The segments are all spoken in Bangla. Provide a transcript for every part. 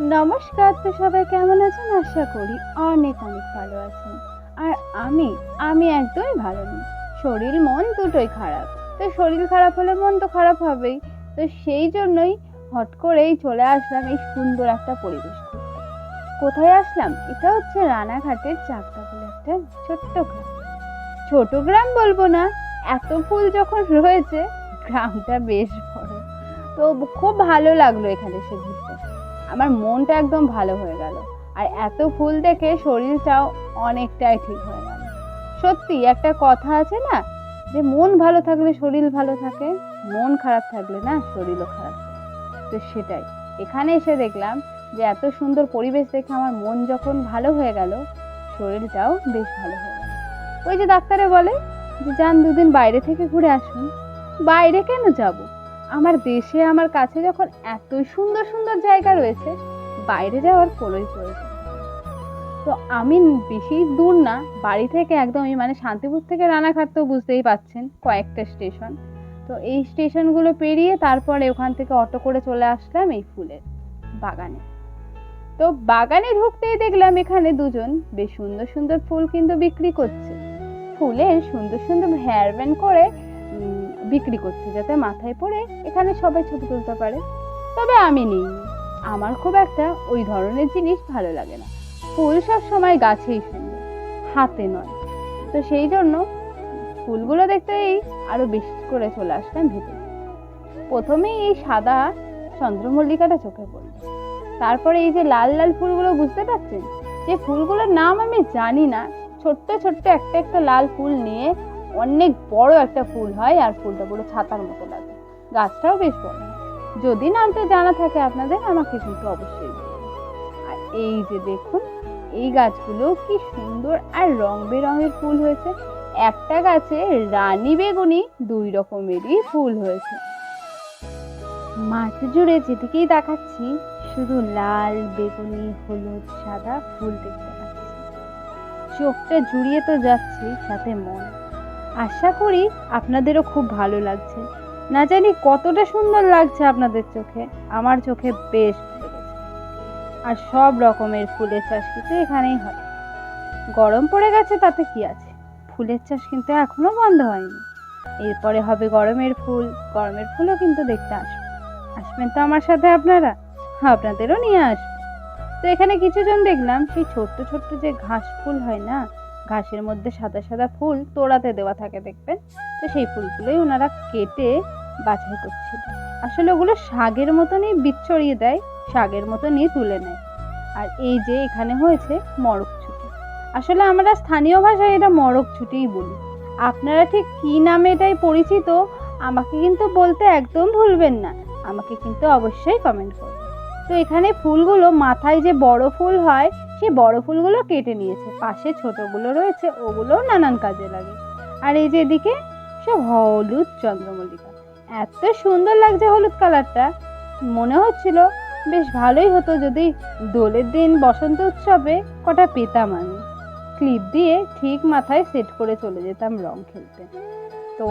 নমস্কার তো সবাই, কেমন আছেন? আশা করি অনেক অনেক ভালো আছেন। আর আমি আমি একদমই ভালো নেই। শরীর, মন দুটোই খারাপ। তো শরীর খারাপ হলে মন তো খারাপ হবেই। তো সেই জন্যই হট করেই চলে আসলাম এই সুন্দর একটা পরিবেশ করতে কোথায় আসলাম? এটা হচ্ছে রানাঘাটের চাকদা বলে একটা ছোট্ট গ্রাম। ছোট গ্রাম বলব না, এত ফুল যখন রয়েছে, গ্রামটা বেশ বড়। তো খুব ভালো লাগল এখানে সে ঘুরতে। আমার মনটা একদম ভালো হয়ে গেল। আর এত ফুল দেখে শরীরটাও অনেকটাই ঠিক হয়ে গেল। সত্যি, একটা কথা আছে না, যে মন ভালো থাকলে শরীর ভালো থাকে, মন খারাপ থাকলে না শরীরও খারাপ তো সেটাই। এখানে এসে দেখলাম যে এত সুন্দর পরিবেশ দেখে আমার মন যখন ভালো হয়ে গেল, শরীরটাও বেশ ভালো হয়ে গেল। ওই যে ডাক্তারে বলে যে, যান দুদিন বাইরে থেকে ঘুরে আসুন। বাইরে কেন যাব? আমার দেশে আমার কাছে যখন এত সুন্দর সুন্দর জায়গা রয়েছে, বাইরে যাওয়ার কোনোই প্রয়োজন তো আমি বেশি দূর না, বাড়ি থেকে একদমই মানে শান্তিপুর থেকে রানাঘাট তো বুঝতেই পাচ্ছেন, কয়েকটা স্টেশন। তো এই স্টেশনগুলো পেরিয়ে তারপরে ওখান থেকে অটো করে চলে আসলাম এই ফুলের বাগানে। তো বাগানে ঢুকতেই দেখলাম এখানে দুজন বেশ সুন্দর সুন্দর ফুল কিন্তু বিক্রি করছে। ফুলের সুন্দর সুন্দর হেয়ার ব্যান্ড করে বিক্রি করছে যাতে মাথায় পড়ে এখানে সবাই ছবি তুলতে পারে। তবে আমি নিই। আমার খুব একটা ওই ধরনের জিনিস ভালো লাগে না। ফুল সব সময় গাছেই সুন্দর, হাতে নয়। তো সেই জন্য ফুলগুলো দেখতেই আরও বেশি করে চলে আসলাম ভিতরে। প্রথমেই এই সাদা চন্দ্রমল্লিকাটা চোখে পড়ল। তারপরে এই যে লাল লাল ফুলগুলো বুঝতে পারছেন? যে ফুলগুলোর নাম আমি জানি না, ছোট্ট ছোট্ট একটা একটা লাল ফুল নিয়ে অনেক বড় একটা ফুল হয় আর ফুলটা পুরো ছাতার মতো লাগে। গাছটাও বেশ বড়। যদি নামটা জানা থাকে আপনাদের, আমাকে কিন্তু অবশ্যই আর এই যে দেখুন, এই গাছগুলো কি সুন্দর আর রং বেরঙের ফুল হয়েছে। একটা গাছে রানী বেগুনি দুই রকমেরই ফুল হয়েছে। মাঠ জুড়ে যেদিকেই দেখাচ্ছি শুধু লাল, বেগুনি, হলুদ, সাদা ফুল দেখতে পাচ্ছি। চোখটা জুড়িয়ে তো যাচ্ছে, সাথে মন। আশা করি আপনাদেরও খুব ভালো লাগছে। না জানি কতটা সুন্দর লাগছে আপনাদের চোখে, আমার চোখে বেশ আর সব রকমের ফুলের চাষ কিন্তু এখানেই হয়। গরম পড়ে গেছে, তাতে কি আছে? ফুলের চাষ কিন্তু এখনও বন্ধ হয়নি। এরপরে হবে গরমের ফুল, গরমের ফুলও কিন্তু দেখতে আসবে আসবেন তো আমার সাথে আপনারা, আপনাদেরও নিয়ে আসব তো এখানে কিছুজন দেখলাম, সেই ছোট্ট ছোট্ট যে ঘাস ফুল হয় না ঘাসের মধ্যে সাদা সাদা ফুল তোড়াতে দেওয়া থাকে, দেখবেন? তো সেই ফুলগুলোই ওনারা কেটে বাছাই করছিল। আসলে ওগুলো শাগের মতনই বিচ্ছড়িয়ে দেয়, শাগের মতনই তুলে নেয়। আর এই যে এখানে হয়েছে মরক ছুটি। আসলে আমরা স্থানীয় ভাষায় এটা মরক ছুটিই বলি। আপনারা ঠিক কী নামে এটাই পরিচিত, আমাকে কিন্তু বলতে একদম ভুলবেন না। আমাকে কিন্তু অবশ্যই কমেন্ট করবেন। তো এখানে ফুলগুলো মাথায় যে বড় ফুল হয় সেই বড় ফুলগুলো কেটে নিয়েছে। পাশে ছোটগুলো রয়েছে, ওগুলোও নানান কাজে লাগে। আর এই যে এদিকে সব হলুদ চন্দ্রমল্লিকা। এত সুন্দর লাগছে হলুদ কালারটা। মনে হচ্ছিল বেশ ভালোই হতো যদি দোলের দিন বসন্ত উৎসবে কটা পেতাম আমি। ক্লিপ দিয়ে ঠিক মাথায় সেট করে চলে যেতাম রং খেলতে। তো,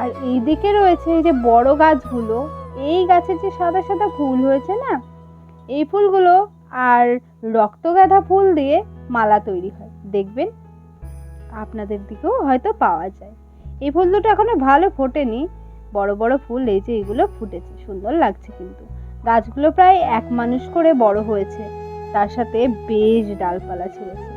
আর এই দিকে রয়েছে এই যে বড় গাছগুলো। এই গাছের যে সাদা সাদা ফুল হয়েছে না, এই ফুলগুলো আর রক্তগাঁদা ফুল দিয়ে মালা তৈরি হয়। দেখবেন আপনাদের দিকেও হয়তো পাওয়া যায়। এই ফুল দুটো এখনও ভালো ফোটেনি। বড় বড় ফুল, এই যে এগুলো ফুটেছে। সুন্দর লাগছে কিন্তু। গাছগুলো প্রায় এক মানুষ করে বড় হয়েছে। তার সাথে বেশ ডালপালা ছেড়েছে।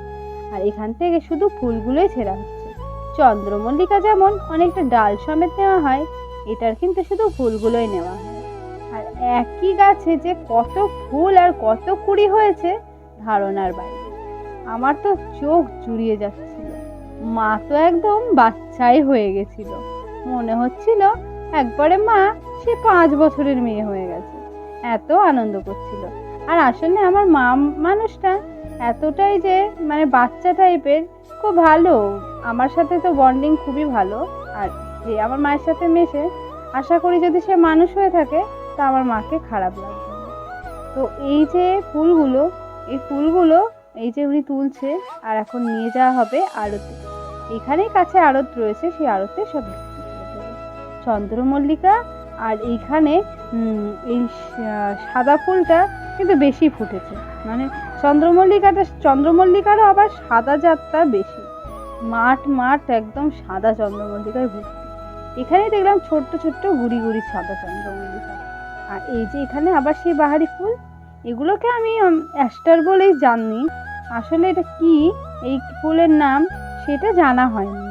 আর এখান থেকে শুধু ফুলগুলোই ছেঁড়া হচ্ছে। চন্দ্রমল্লিকা যেমন অনেকটা ডাল সমেত নেওয়া হয়, এটার কিন্তু শুধু ফুলগুলোই নেওয়া হয়। আর একই গাছে যে কত ফুল আর কত কুড়ি হয়েছে ধারণার বাইরে। আমার তো চোখ জুড়িয়ে যাচ্ছিল। মা তো একদম বাচ্চাই হয়ে গেছিল। মনে হচ্ছিল একবারে মা সে পাঁচ বছরের মেয়ে হয়ে গেছে। এত আনন্দ করছিল। আর আসলে আমার মা মানুষটা এতটাই যে মানে বাচ্চা টাইপের, খুব ভালো। আমার সাথে তো বন্ডিং খুবই ভালো। আর যে আমার মায়ের সাথে মেশে, আশা করি যদি সে মানুষ হয়ে থাকে, তা আমার মাকে খারাপ লাগবে তো এই যে ফুলগুলো এই ফুলগুলো এই যে উনি তুলছে, আর এখন নিয়ে যাওয়া হবে আড়তে এখানেই কাছে আড়ত রয়েছে, সেই আড়তে সব। চন্দ্রমল্লিকা, আর এইখানে এই সাদা ফুলটা কিন্তু বেশি ফুটেছে। মানে চন্দ্রমল্লিকাটা, চন্দ্রমল্লিকারও আবার সাদা জাতটা বেশি। মাঠ মাঠ, একদম সাদা চন্দ্রমল্লিকায় ভর্তি। এখানে দেখলাম ছোট্ট ছোট্ট গুড়ি গুড়ি সাদা চন্দ্রমল্লিকা। আর এই যে এখানে আবার সেই বাহারি ফুল এগুলোকে আমি অ্যাস্টার বলেই জানি। আসলে এটা কি? এই ফুলের নাম সেটা জানা হয়নি।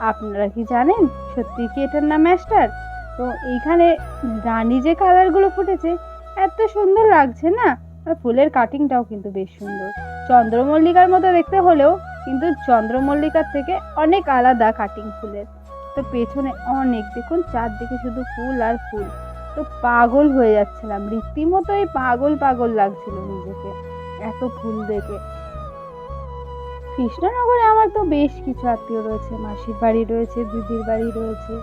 আপনারা কি জানেন? সত্যি কি এটার নাম অ্যাস্টার তো এইখানে রানী যে কালারগুলো ফুটেছে, এত সুন্দর লাগছে না? আর ফুলের কাটিংটাও কিন্তু বেশ সুন্দর। চন্দ্রমল্লিকার মতো দেখতে হলেও কিন্তু চন্দ্রমল্লিকার থেকে অনেক আলাদা কাটিং ফুলের। তো পেছনে অনেক, দেখুন, চারদিকে শুধু ফুল আর ফুল। তো পাগল হয়ে যাচ্ছিলাম। রীতিমতোই পাগল পাগল লাগছিল নিজেকে, এত ফুল দেখে। কৃষ্ণনগরে আমার তো বেশ কিছু আত্মীয় রয়েছে, মাসির বাড়ি রয়েছে, দিদির বাড়ি রয়েছে।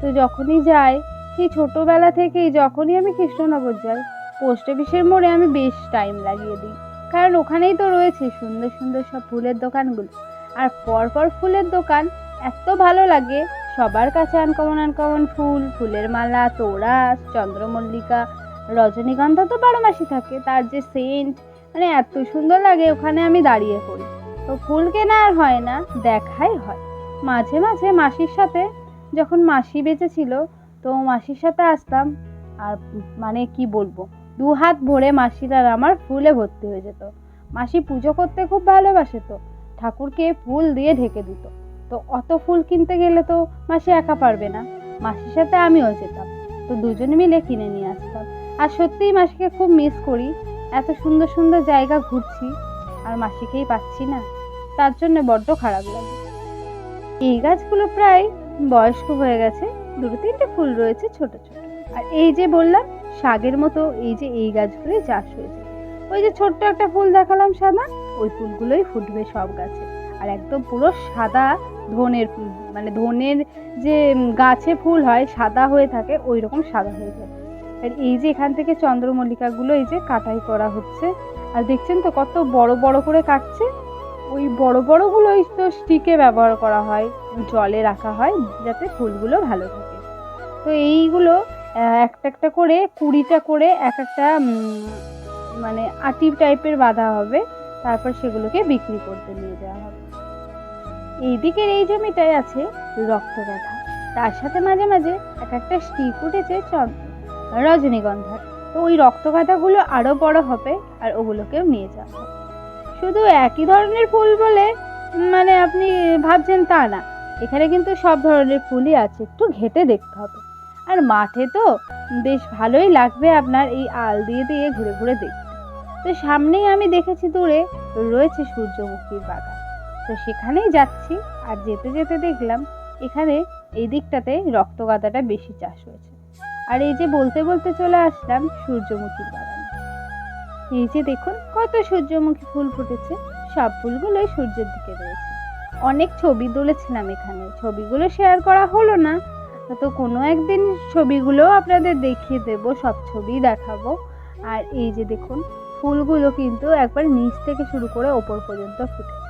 তো যখনই যাই, সেই ছোটোবেলা থেকেই যখনই আমি কৃষ্ণনগর যাই, পোস্ট অফিসের মোড়ে আমি বেশ টাইম লাগিয়ে দিই। কারণ ওখানেই তো রয়েছে সুন্দর সুন্দর সব ফুলের দোকানগুলো। আর পরপর ফুলের দোকান এত ভালো লাগে সবার কাছে আনকমন আনকমন ফুল, ফুলের মালা তোড়া চন্দ্রমল্লিকা, রজনীগন্ধা তো বারো মাসই থাকে, তার যে সেন্ট মানে এত সুন্দর লাগে, ওখানে আমি দাঁড়িয়ে পড়ি। তো ফুল কেনা আর হয় না, দেখাই হয়। মাঝে মাঝে মাসির সাথে যখন মাসি বেঁচে ছিল তো মাসির সাথে আসতাম, আর মানে কি বলব, দু হাত ভরে মাসির আর আমার ফুলে ভর্তি হয়ে যেত। মাসি পুজো করতে খুব ভালোবাসে তো, ঠাকুরকে ফুল দিয়ে ঢেকে দিত। তো অত ফুল কিনতে গেলে তো মাসি একা পারবে না। মাসির সাথে আমিও যেতাম। তো দুজনে মিলে কিনে নিয়ে আসতাম। আর সত্যিই মাসিকে খুব মিস করি। এত সুন্দর সুন্দর জায়গা ঘুরছি আর মাসিকেই পাচ্ছি না। তার জন্য বড্ড খারাপ লাগে। এই গাছগুলো প্রায় বয়স্ক হয়ে গেছে। দুটো তিনটে ফুল রয়েছে ছোট ছোট। আর এই যে বললাম শাকের মতো এই যে এই গাছগুলোই চাষ হয়েছে। ওই যে ছোট্ট একটা ফুল দেখালাম সাদা, ওই ফুলগুলোই ফুটবে সব গাছে। আর একদম পুরো সাদা ধনের মানে ধনের যে গাছে ফুল হয়, সাদা হয়ে থাকে ওই রকম সাদা হয়ে যাবে আর এই যে এখান থেকে চন্দ্রমল্লিকাগুলো এই যে কাটাই করা হচ্ছে, আর দেখছেন তো কত বড় বড় করে কাটছে? ওই বড় বড়গুলোই তো স্টিকে ব্যবহার করা হয়, জলে রাখা হয়, যাতে ফুলগুলো ভালো থাকে। তো এইগুলো একটা একটা করে, কুড়িটা করে এক একটা মানে আটি টাইপের বাঁধা হবে, তারপর সেগুলোকে বিক্রি করতে নিয়ে যাওয়া হবে। এই দিকের এই জমিটায় আছে রক্তগাথা তার সাথে মাঝে মাঝে এক একটা স্টিক উঠেছে রজনীগন্ধার। তো ওই রক্তগাথাগুলো আরও বড় হবে আর ওগুলোকেও নিয়ে যাওয়া শুধু একই ধরনের ফুল বলে মানে আপনি ভাবছেন তা না। এখানে কিন্তু সব ধরনের ফুলই আছে, একটু ঘেটে দেখতে হবে। আর মাঠে তো বেশ ভালোই লাগবে আপনার এই আল দিয়ে দিয়ে ঘুরে ঘুরে দেখতে। তো সামনেই আমি দেখেছি দূরে রয়েছে সূর্যমুখীর বাগান। তো সেখানেই যাচ্ছি। আর যেতে যেতে দেখলাম এখানে এই দিকটাতে রক্তগাঁদাটা বেশি চাষ হয়েছে। আর এই যে বলতে বলতে চলে আসলাম সূর্যমুখীর বাগানে। এই যে দেখুন কত সূর্যমুখী ফুল ফুটেছে। সব ফুলগুলোই সূর্যের দিকে রয়েছে। অনেক ছবি তুলেছিলাম এখানে। ছবিগুলো শেয়ার করা হলো না। তো কোনো একদিন ছবিগুলো আপনাদের দেখিয়ে দেব, সব ছবি দেখাবো। আর এই যে দেখুন ফুলগুলো কিন্তু একবার নিচ থেকে শুরু করে ওপর পর্যন্ত ফুটেছে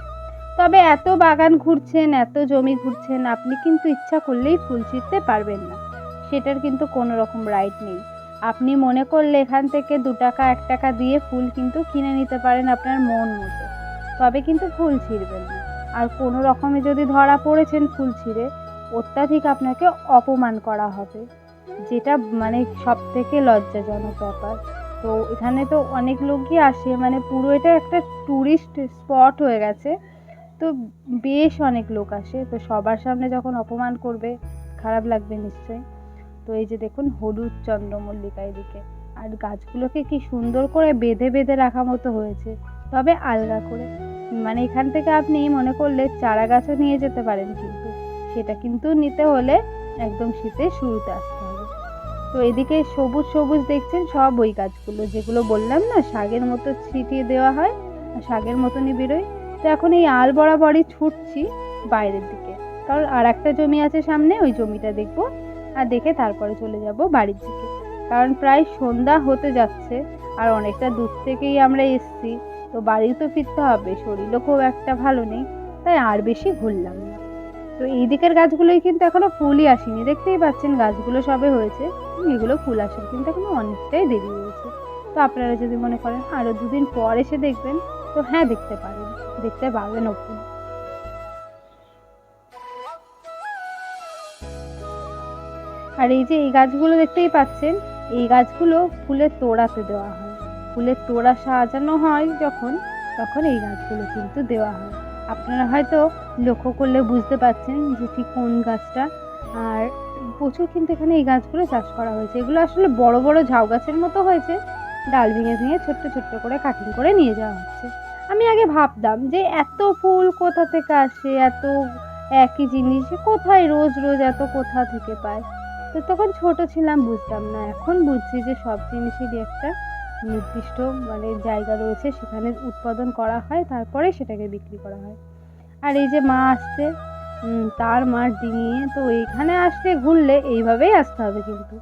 তবে এত বাগান ঘুরছেন, এত জমি ঘুরছেন, আপনি কিন্তু ইচ্ছা করলেই ফুল ছিঁড়তে পারবেন না। সেটার কিন্তু কোনো রকম রাইট নেই। আপনি মনে করলে এখান থেকে দু টাকা, এক টাকা দিয়ে ফুল কিন্তু কিনে নিতে পারেন আপনার মন মতো। তবে কিন্তু ফুল ছিঁড়বেন না। আর কোনো রকমে যদি ধরা পড়েছেন ফুল ছিঁড়ে, অত্যাধিক আপনাকে অপমান করা হবে। যেটা মানে সব থেকে লজ্জাজনক ব্যাপার। তো এখানে তো অনেক লোকই আসে মানে পুরো এটা একটা ট্যুরিস্ট স্পট হয়ে গেছে। তো বেশ অনেক লোক আসে, তো সবার সামনে যখন অপমান করবে, খারাপ লাগবে নিশ্চয়ই। তো এই যে দেখুন হলুদ চন্দ্রমল্লিকা এদিকে, আর গাছগুলোকে কি সুন্দর করে বেঁধে বেঁধে রাখা মতো হয়েছে, তবে আলগা করে। মানে এখান থেকে আপনি মনে করলে চারা গাছও নিয়ে যেতে পারেন কিন্তু, সেটা কিন্তু নিতে হলে একদম শীতের শুরুতে আসতে হবে। তো এদিকে সবুজ সবুজ দেখছেন সব ওই গাছগুলো, যেগুলো বললাম না, শাগের মতো ছিটিয়ে দেওয়া হয় শাগের মতনই বেরোয়। তো এখন এই আল বরাবরই ছুটছি বাইরের দিকে। কারণ আর একটা জমি আছে সামনে, ওই জমিটা দেখব আর দেখে তারপরে চলে যাব বাড়ির দিকে। কারণ প্রায় সন্ধ্যা হতে যাচ্ছে আর অনেকটা দূর থেকেই আমরা এসছি। তো বাড়ি তো ফিরতে হবে, শরীরও খুব একটা ভালো নেই, তাই আর বেশি ঘুরলাম না। তো এই দিকের গাছগুলোই কিন্তু এখনও ফুলই আসেনি। দেখতেই পাচ্ছেন গাছগুলো সবে হয়েছে, এগুলো ফুল আসার কিন্তু এখনও অনেকটাই দেরি হয়েছে। তো আপনারা যদি মনে করেন আরও দুদিন পর এসে দেখবেন তো হ্যাঁ দেখতে পারেন। দেখতে পাবেন ওপর আর এই যে এই গাছগুলো দেখতেই পাচ্ছেন, এই গাছগুলো ফুলের তোড়াতে দেওয়া হয়। ফুলের তোড়া সাজানো হয় যখন, তখন এই গাছগুলো কিন্তু দেওয়া হয়। আপনারা হয়তো লক্ষ্য করলে বুঝতে পারছেন যে ঠিক কোন গাছটা। আর প্রচুর কিন্তু এখানে এই গাছগুলো চাষ করা হয়েছে। এগুলো আসলে বড় বড় ঝাউ গাছের মতো হয়েছে। ডাল ভেঙে ভেঙে ছোট্ট ছোট্ট করে কাটিং করে নিয়ে যাওয়া হচ্ছে। আমি আগে ভাবতাম যে এত ফুল কোথা থেকে আসে, এত একই জিনিস কোথায় রোজ রোজ এত কোথা থেকে পায়? তো তখন ছোট ছিলাম, বুঝতাম না। এখন বুঝছি যে সব জিনিসেরই একটা নির্দিষ্ট মানে জায়গা রয়েছে, সেখানে উৎপাদন করা হয়, তারপরে সেটাকে বিক্রি করা হয়। আর এই যে মা আসছে তার মার ডিঙিয়ে, তো এইখানে আসতে ঘুরলে এইভাবেই আসতে হবে কিন্তু।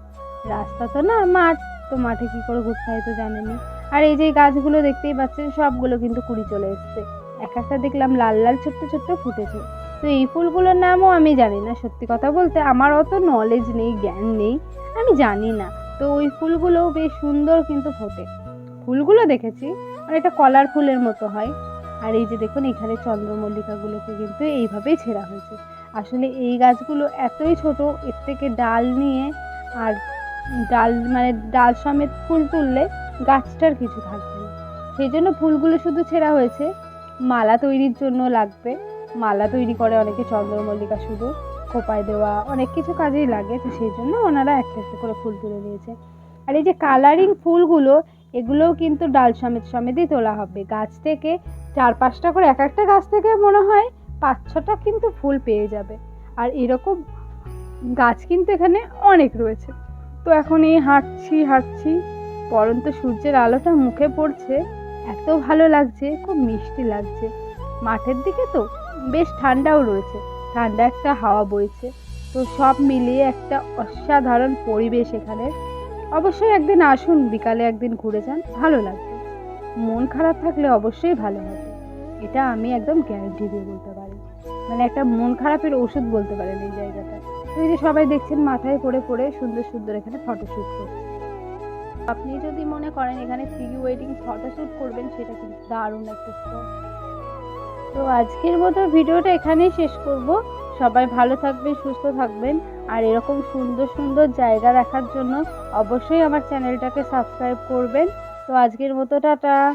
রাস্তা তো না মাঠ, তো মাঠে কি করে ঘুরতে হয় তো জানেনি আর এই যে গাছগুলো দেখতেই পাচ্ছেন, সবগুলো কিন্তু কুড়ি চলে এসছে। এক একটা দেখলাম লাল লাল, ছোট্ট ছোট্ট ফুটেছে। তো এই ফুলগুলোর নামও আমি জানি না, সত্যি কথা বলতে আমার অত নলেজ নেই, জ্ঞান নেই, আমি জানি না। তো ওই ফুলগুলোও বেশ সুন্দর কিন্তু ফোটে। ফুলগুলো দেখেছি আর এটা কলার ফুলের মতো হয়। আর এই যে দেখুন, এখানে চন্দ্রমল্লিকাগুলোকে কিন্তু এইভাবেই ছেঁড়া হয়েছে। আসলে এই গাছগুলো এতই ছোট, এর থেকে ডাল নিয়ে আর ডাল মানে ডাল সমেত ফুল তুললে গাছটার কিছু থাকবে। না সেই জন্য ফুলগুলো শুধু ছেঁড়া হয়েছে। মালা তৈরির জন্য লাগবে। মালা তৈরি করে অনেকে চন্দ্রমল্লিকা শুধু খোপায় দেওয়া, অনেক কিছু কাজেই লাগে। তো সেই জন্য ওনারা একটা একটা করে ফুল তুলে নিয়েছে। আর এই যে কালারিং ফুলগুলো, এগুলোও কিন্তু ডাল সমেত সমেতই তোলা হবে। গাছ থেকে চার পাঁচটা করে এক একটা গাছ থেকে মনে হয় পাঁচ ছটা কিন্তু ফুল পেয়ে যাবে। আর এরকম গাছ কিন্তু এখানে অনেক রয়েছে। তো এখন এই হাঁটছি হাঁটছি। পরন্ত সূর্যের আলোটা মুখে পড়ছে, এত ভালো লাগছে, খুব মিষ্টি লাগছে। মাঠের দিকে তো বেশ ঠান্ডাও রয়েছে, ঠান্ডা একটা হাওয়া বইছে। তো সব মিলিয়ে একটা অসাধারণ পরিবেশ এখানে। অবশ্যই একদিন আসুন, বিকালে একদিন ঘুরে যান, ভালো লাগবে। মন খারাপ থাকলে অবশ্যই ভালো হবে। এটা আমি একদম গ্যারান্টি দিয়ে বলতে পারি। মানে একটা মন খারাপের ওষুধ বলতে পারেন এই জায়গাটা। তো এই যে সবাই দেখছেন মাথায় করে পড়ে সুন্দর সুন্দর এখানে ফটোশ্যুট করছে। আপনি যদি মনে করেন এখানে প্রি ওয়েডিং ফটোশ্যুট করবেন, সেটা কিন্তু দারুণ একটা স্পট তো আজকের মতো ভিডিওটা এখানেই শেষ করব। সবাই ভালো থাকবেন, সুস্থ থাকবেন। আর এরকম সুন্দর সুন্দর জায়গা দেখার জন্য অবশ্যই আমার চ্যানেলটাকে সাবস্ক্রাইব করবেন। তো আজকের মতো, টাটা!